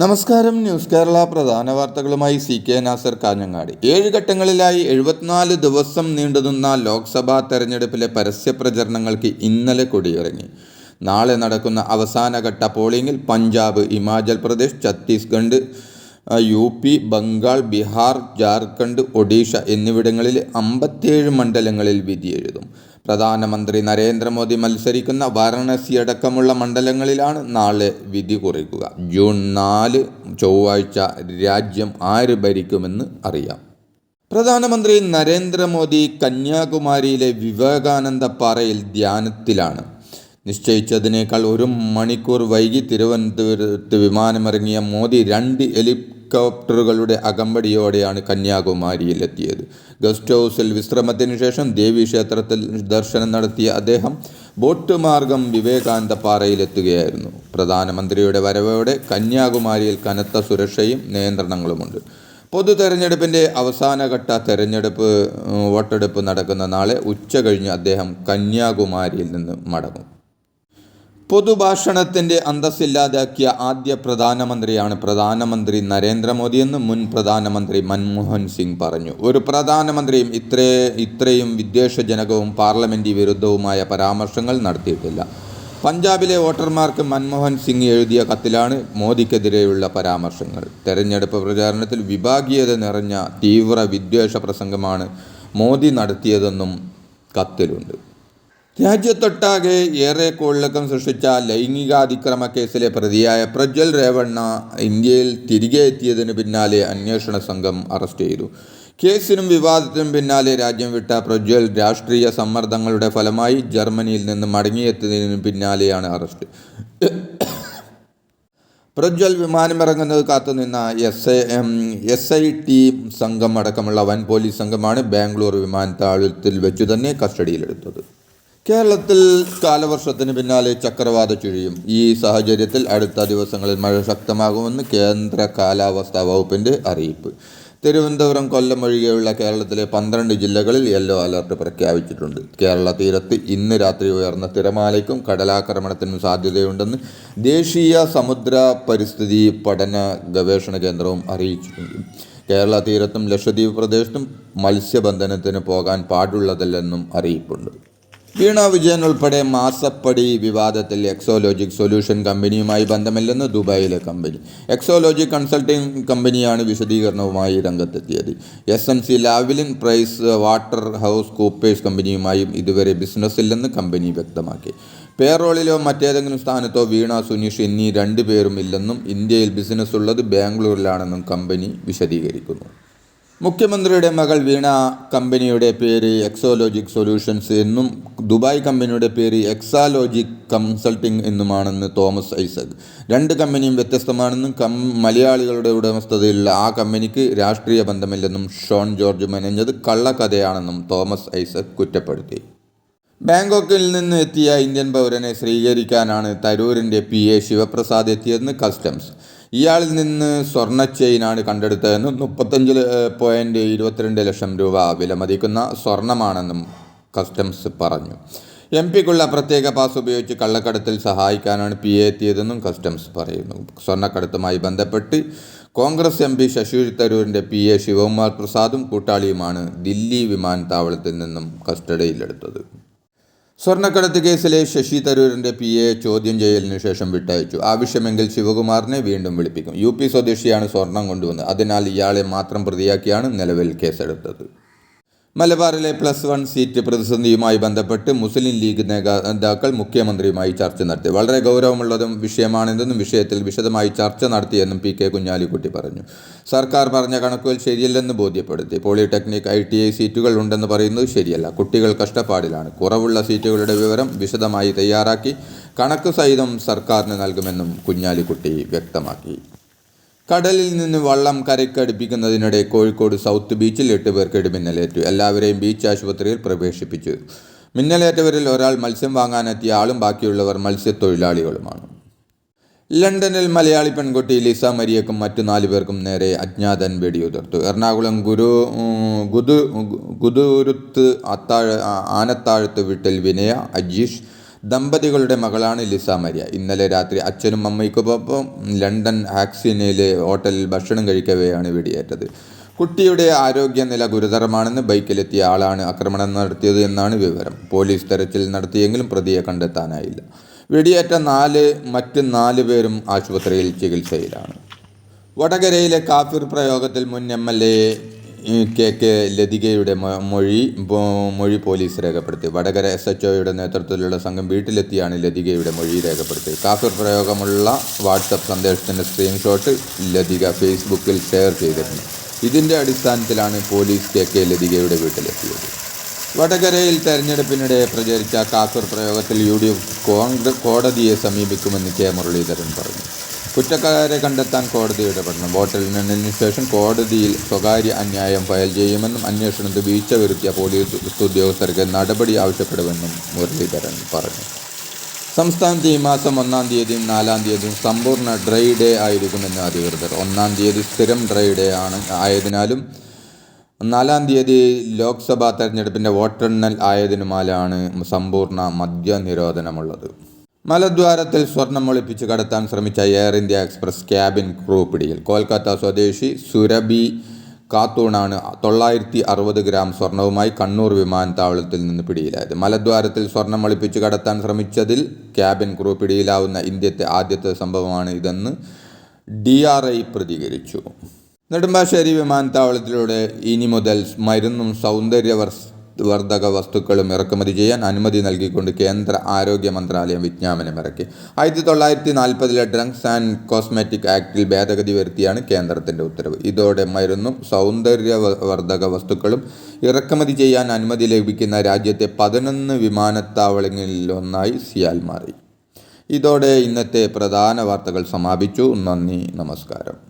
നമസ്കാരം. ന്യൂസ് കേരള പ്രധാന വാർത്തകളുമായി സി കെ നാസർ കാഞ്ഞങ്ങാടി. ഏഴ് ഘട്ടങ്ങളിലായി എഴുപത്തിനാല് ദിവസം നീണ്ടുനിന്ന ലോക്സഭാ തെരഞ്ഞെടുപ്പിലെ പരസ്യ പ്രചരണങ്ങൾക്ക് ഇന്നലെ കൊടിയിറങ്ങി. നാളെ നടക്കുന്ന അവസാനഘട്ട പോളിംഗിൽ പഞ്ചാബ് ഹിമാചൽ പ്രദേശ് ഛത്തീസ്ഗഡ് യു പി ബംഗാൾ ബീഹാർ ജാർഖണ്ഡ് ഒഡീഷ എന്നിവിടങ്ങളിൽ അമ്പത്തിയേഴ് മണ്ഡലങ്ങളിൽ വിധിയെഴുതും പ്രധാനമന്ത്രി നരേന്ദ്രമോദി മത്സരിക്കുന്ന വാരണാസി അടക്കമുള്ള മണ്ഡലങ്ങളിലാണ് നാളെ വിധി കുറിക്കുക. ജൂൺ നാല് ചൊവ്വാഴ്ച രാജ്യം ആര് ഭരിക്കുമെന്ന് അറിയാം. പ്രധാനമന്ത്രി നരേന്ദ്രമോദി കന്യാകുമാരിയിലെ വിവേകാനന്ദ പാറയിൽ ധ്യാനത്തിലാണ്. നിശ്ചയിച്ചതിനേക്കാൾ ഒരു മണിക്കൂർ വൈകി തിരുവനന്തപുരത്ത് വിമാനമിറങ്ങിയ മോദി രണ്ട് ഹെലികോപ്റ്ററുകളുടെ അകമ്പടിയോടെയാണ് കന്യാകുമാരിയിലെത്തിയത്. ഗസ്റ്റ് ഹൗസിൽ വിശ്രമത്തിന് ശേഷം ദേവി ക്ഷേത്രത്തിൽ ദർശനം നടത്തിയ അദ്ദേഹം ബോട്ട് മാർഗം വിവേകാനന്ദ പാറയിലെത്തുകയായിരുന്നു പ്രധാനമന്ത്രിയുടെ വരവോടെ കന്യാകുമാരിയിൽ കനത്ത സുരക്ഷയും നിയന്ത്രണങ്ങളുമുണ്ട്. പൊതു തെരഞ്ഞെടുപ്പിന്റെ അവസാനഘട്ട തെരഞ്ഞെടുപ്പ് വോട്ടെടുപ്പ് നടക്കുന്ന നാളെ ഉച്ച കഴിഞ്ഞ് അദ്ദേഹം കന്യാകുമാരിയിൽ നിന്ന് മടങ്ങും. പൊതുഭാഷണത്തിന്റെ അന്തസ്സില്ലാതാക്കിയ ആദ്യ പ്രധാനമന്ത്രിയാണ് പ്രധാനമന്ത്രി നരേന്ദ്രമോദിയെന്ന് മുൻ പ്രധാനമന്ത്രി മൻമോഹൻ സിംഗ് പറഞ്ഞു. ഒരു പ്രധാനമന്ത്രിയും ഇത്രേ ഇത്രയും വിദ്വേഷജനകവും പാർലമെന്റ് വിരുദ്ധവുമായ പരാമർശങ്ങൾ നടത്തിയിട്ടില്ല. പഞ്ചാബിലെ വോട്ടർമാർക്ക് മൻമോഹൻ സിംഗ് എഴുതിയ കത്തിലാണ് മോദിക്കെതിരെയുള്ള പരാമർശങ്ങൾ. തെരഞ്ഞെടുപ്പ് പ്രചാരണത്തിൽ വിഭാഗീയത നിറഞ്ഞ തീവ്ര വിദ്വേഷ പ്രസംഗമാണ് മോദി നടത്തിയതെന്നും കത്തിലുണ്ട്. രാജ്യത്തൊട്ടാകെ ഏറെ കോളിളക്കം സൃഷ്ടിച്ച ലൈംഗികാതിക്രമ കേസിലെ പ്രതിയായ പ്രജ്വൽ രേവണ്ണ ഇന്ത്യയിൽ തിരികെ എത്തിയതിനു പിന്നാലെ അന്വേഷണ സംഘം അറസ്റ്റ് ചെയ്തു. കേസിനും വിവാദത്തിനും പിന്നാലെ രാജ്യം വിട്ട പ്രജ്വൽ രാഷ്ട്രീയ സമ്മർദ്ദങ്ങളുടെ ഫലമായി ജർമ്മനിയിൽ നിന്ന് മടങ്ങിയെത്തിയതിനു പിന്നാലെയാണ് അറസ്റ്റ്. പ്രജ്വൽ വിമാനമിറങ്ങുന്നത് കാത്തുനിന്ന S A S I T സംഘം അടക്കമുള്ള വൻ പോലീസ് സംഘമാണ് ബാംഗ്ലൂർ വിമാനത്താവളത്തിൽ വെച്ചു തന്നെ കസ്റ്റഡിയിലെടുത്തത്. കേരളത്തിൽ കാലവർഷത്തിന് പിന്നാലെ ചക്രവാത ചുഴിയും. ഈ സാഹചര്യത്തിൽ അടുത്ത ദിവസങ്ങളിൽ മഴ ശക്തമാകുമെന്ന് കേന്ദ്ര കാലാവസ്ഥാ വകുപ്പിന്റെ അറിയിപ്പ്. തിരുവനന്തപുരം കൊല്ലം ഒഴികെയുള്ള കേരളത്തിലെ പന്ത്രണ്ട് ജില്ലകളിൽ യെല്ലോ അലർട്ട് പ്രഖ്യാപിച്ചിട്ടുണ്ട്. കേരള തീരത്ത് ഇന്ന് രാത്രി ഉയർന്ന തിരമാലയ്ക്കും കടലാക്രമണത്തിനും സാധ്യതയുണ്ടെന്ന് ദേശീയ സമുദ്ര പരിസ്ഥിതി പഠന ഗവേഷണ കേന്ദ്രവും അറിയിച്ചിട്ടുണ്ട്. കേരള തീരത്തും ലക്ഷദ്വീപ് പ്രദേശത്തും മത്സ്യബന്ധനത്തിന് പോകാൻ പാടുള്ളതല്ലെന്നും അറിയിപ്പുണ്ട്. വീണ വിജയൻ ഉൾപ്പെടെ മാസപ്പടി വിവാദത്തിൽ എക്സോലോജിക് സൊല്യൂഷൻ കമ്പനിയുമായി ബന്ധമില്ലെന്ന് ദുബായിലെ കമ്പനി. എക്സോലോജിക് കൺസൾട്ടിംഗ് കമ്പനിയാണ് വിശദീകരണവുമായി രംഗത്തെത്തിയത്. S N C Lavalin Price Waterhouse house Coopers കമ്പനിയുമായും ഇതുവരെ ബിസിനസ്സില്ലെന്ന് കമ്പനി വ്യക്തമാക്കി. പേറോളിലോ മറ്റേതെങ്കിലും സ്ഥാനത്തോ വീണ സുനീഷ് എന്നീ രണ്ടു പേരും ഇല്ലെന്നും ഇന്ത്യയിൽ ബിസിനസ് ഉള്ളത് ബാംഗ്ലൂരിലാണെന്നും കമ്പനി വിശദീകരിക്കുന്നു. മുഖ്യമന്ത്രിയുടെ മകൾ വീണ കമ്പനിയുടെ പേര് എക്സോലോജിക് സൊല്യൂഷൻസ് എന്നും ദുബായ് കമ്പനിയുടെ പേര് എക്സാലോജിക് കൺസൾട്ടിംഗ് എന്നുമാണെന്ന് തോമസ് ഐസക്. രണ്ട് കമ്പനിയും വ്യത്യസ്തമാണെന്നും കം മലയാളികളുടെ ഉടമസ്ഥതയിലുള്ള ആ കമ്പനിക്ക് രാഷ്ട്രീയ ബന്ധമില്ലെന്നും ഷോൺ ജോർജ് മെനഞ്ഞത് കള്ളക്കഥയാണെന്നും തോമസ് ഐസക് കുറ്റപ്പെടുത്തി. ബാങ്കോക്കിൽ നിന്ന് എത്തിയ ഇന്ത്യൻ പൗരനെ സ്വീകരിക്കാനാണ് തരൂരിന്റെ പി എ ശിവപ്രസാദ് എത്തിയതെന്ന് കസ്റ്റംസ്. ഇയാളിൽ നിന്ന് സ്വർണ ചെയിനാണ് കണ്ടെടുത്തതെന്നും മുപ്പത്തഞ്ച് പോയിന്റ് ഇരുപത്തിരണ്ട് ലക്ഷം രൂപ വിലമതിക്കുന്ന സ്വർണമാണെന്നും കസ്റ്റംസ് പറഞ്ഞു. എം പിക്കുള്ള പ്രത്യേക പാസ് ഉപയോഗിച്ച് കള്ളക്കടത്തിൽ സഹായിക്കാനാണ് പി എ എത്തിയതെന്നും കസ്റ്റംസ് പറയുന്നു. സ്വർണക്കടത്തുമായി ബന്ധപ്പെട്ട് കോൺഗ്രസ് എം പി ശശി തരൂരിന്റെ പി എ ശിവകുമാർ പ്രസാദും കൂട്ടാളിയുമാണ് ദില്ലി വിമാനത്താവളത്തിൽ നിന്നും കസ്റ്റഡിയിലെടുത്തത്. സ്വർണക്കടത്ത് കേസിലെ ശശി തരൂരിന്റെ പി എ ചോദ്യം ചെയ്യലിന് ശേഷം വിട്ടയച്ചു. ആവശ്യമെങ്കിൽ ശിവകുമാറിനെ വീണ്ടും വിളിപ്പിക്കും. യു പി സ്വദേശിയാണ് സ്വർണം കൊണ്ടുവന്നത്. അതിനാൽ ഇയാളെ മാത്രം പ്രതിയാക്കിയാണ് നിലവിൽ കേസെടുത്തത്. മലബാറിലെ പ്ലസ് വൺ സീറ്റ് പ്രതിസന്ധിയുമായി ബന്ധപ്പെട്ട് മുസ്ലിം ലീഗ് നേതാക്കൾ മുഖ്യമന്ത്രിയുമായി ചർച്ച നടത്തി. വളരെ ഗൗരവമുള്ളതും വിഷയമാണെന്നും വിഷയത്തിൽ വിശദമായി ചർച്ച നടത്തിയെന്നും പി കെ കുഞ്ഞാലിക്കുട്ടി പറഞ്ഞു. സർക്കാർ പറഞ്ഞ കണക്കുകൾ ശരിയല്ലെന്ന് ബോധ്യപ്പെടുത്തി. പോളിടെക്നിക് ഐ ടി ഐ സീറ്റുകൾ ഉണ്ടെന്ന് പറയുന്നത് ശരിയല്ല. കുട്ടികൾ കഷ്ടപ്പാടിലാണ്. കുറവുള്ള സീറ്റുകളുടെ വിവരം വിശദമായി തയ്യാറാക്കി കണക്ക് സഹിതം സർക്കാരിന് നൽകുമെന്നും കുഞ്ഞാലിക്കുട്ടി വ്യക്തമാക്കി. കടലിൽ നിന്ന് വള്ളം കരയ്ക്കടുപ്പിക്കുന്നതിനിടെ കോഴിക്കോട് സൗത്ത് ബീച്ചിൽ എട്ട് പേർക്ക് ഇടിമിന്നലേറ്റു. എല്ലാവരെയും ബീച്ച് ആശുപത്രിയിൽ പ്രവേശിപ്പിച്ചു. മിന്നലേറ്റവരിൽ ഒരാൾ മത്സ്യം വാങ്ങാനെത്തിയ ആളും ബാക്കിയുള്ളവർ മത്സ്യത്തൊഴിലാളികളുമാണ്. ലണ്ടനിൽ മലയാളി പെൺകുട്ടി ലിസ മരിയക്കും മറ്റു നാലു പേർക്കും നേരെ അജ്ഞാതൻ വെടിയുതിർത്തു. എറണാകുളം ഗുരു ഗുദു ഗുദുരുത്ത് അത്താഴ ആനത്താഴത്ത് വീട്ടിൽ വിനയ അജീഷ് ദമ്പതികളുടെ മകളാണ് ലിസ മരിയ. ഇന്നലെ രാത്രി അച്ഛനും അമ്മയ്ക്കൊപ്പം ലണ്ടൻ ആക്സിനിലെ ഹോട്ടലിൽ ഭക്ഷണം കഴിക്കവെയാണ് വെടിയേറ്റത്. കുട്ടിയുടെ ആരോഗ്യനില ഗുരുതരമാണെന്ന് ബൈക്കിലെത്തിയ ആളാണ് ആക്രമണം നടത്തിയത് എന്നാണ് വിവരം. പോലീസ് തെരച്ചിൽ നടത്തിയെങ്കിലും പ്രതിയെ കണ്ടെത്താനായില്ല. വെടിയേറ്റ നാല് മറ്റ് നാല് പേരും ആശുപത്രിയിൽ ചികിത്സയിലാണ്. വടകരയിലെ കാഫിർ പ്രയോഗത്തിൽ മുൻ M L A K K ലതികയുടെ മൊഴി മൊഴി പോലീസ് രേഖപ്പെടുത്തി. വടകര എസ് എച്ച് ഒയുടെ നേതൃത്വത്തിലുള്ള സംഘം വീട്ടിലെത്തിയാണ് ലതികയുടെ മൊഴി രേഖപ്പെടുത്തിയത്. കാഫിർ പ്രയോഗമുള്ള വാട്സപ്പ് സന്ദേശത്തിന്റെ സ്ക്രീൻഷോട്ട് ലതിക ഫേസ്ബുക്കിൽ ഷെയർ ചെയ്തിരുന്നു ഇതിന്റെ അടിസ്ഥാനത്തിലാണ് പോലീസ് കെ കെ ലതികയുടെ വീട്ടിലെത്തിയത്. വടകരയിൽ തെരഞ്ഞെടുപ്പിനിടെ പ്രചരിച്ച കാഫിർ പ്രയോഗത്തിൽ യു ഡി എഫ് കോടതിയെ സമീപിക്കുമെന്ന് കെ മുരളീധരൻ പറഞ്ഞു. കുറ്റക്കാരെ കണ്ടെത്താൻ കോടതി ഇടപെടണം. വോട്ടെണ്ണലിന് ശേഷം കോടതിയിൽ സ്വകാര്യ അന്യായം ഫയൽ ചെയ്യുമെന്നും അന്വേഷണത്തിൽ വീഴ്ച വരുത്തിയ പോലീസ് ഉദ്യോഗസ്ഥർക്ക് നടപടി ആവശ്യപ്പെടുമെന്നും മുരളീധരൻ പറഞ്ഞു. സംസ്ഥാനത്ത് ഈ മാസം ഒന്നാം തീയതിയും നാലാം തീയതിയും സമ്പൂർണ ഡ്രൈ ഡേ ആയിരിക്കുമെന്ന് അധികൃതർ. ഒന്നാം തീയതി സ്ഥിരം ഡ്രൈ ഡേ ആണ്. ആയതിനാലും നാലാം തീയതി ലോക്സഭാ തെരഞ്ഞെടുപ്പിന്റെ വോട്ടെണ്ണൽ ആയതിനുമാലാണ് സമ്പൂർണ മദ്യ നിരോധനമുള്ളത് മലദ്വാരത്തിൽ സ്വർണം ഒളിപ്പിച്ച് കടത്താൻ ശ്രമിച്ച Air India Express cabin crew പിടിയിൽ. കൊൽക്കത്ത സ്വദേശി സുരബി കാത്തൂണാണ് തൊള്ളായിരത്തി അറുപത് ഗ്രാം സ്വർണവുമായി കണ്ണൂർ വിമാനത്താവളത്തിൽ നിന്ന് പിടിയിലായത്. മലദ്വാരത്തിൽ സ്വർണം ഒളിപ്പിച്ച് കടത്താൻ ശ്രമിച്ചതിൽ ക്യാബിൻ ക്രൂ പിടിയിലാവുന്ന ഇന്ത്യത്തെ ആദ്യത്തെ സംഭവമാണ് ഇതെന്ന് ഡി ആർ ഐ പ്രതികരിച്ചു. നെടുമ്പാശ്ശേരി വിമാനത്താവളത്തിലൂടെ ഇനി മുതൽ മരുന്നും സൗന്ദര്യ വർദ്ധക വസ്തുക്കളും ഇറക്കുമതി ചെയ്യാൻ അനുമതി നൽകിക്കൊണ്ട് കേന്ദ്ര ആരോഗ്യ മന്ത്രാലയം വിജ്ഞാപനം ഇറക്കി. ആയിരത്തി തൊള്ളായിരത്തി നാൽപ്പതിലെ ഡ്രഗ്സ് ആൻഡ് കോസ്മെറ്റിക് ആക്ടിൽ ഭേദഗതി വരുത്തിയാണ് കേന്ദ്രത്തിന്റെ ഉത്തരവ്. ഇതോടെ മരുന്നും സൗന്ദര്യ വർദ്ധക വസ്തുക്കളും ഇറക്കുമതി ചെയ്യാൻ അനുമതി ലഭിക്കുന്ന രാജ്യത്തെ പതിനൊന്ന് വിമാനത്താവളങ്ങളിലൊന്നായി സിയാൽ മാറി. ഇതോടെ ഇന്നത്തെ പ്രധാന വാർത്തകൾ സമാപിച്ചു. നന്ദി നമസ്കാരം.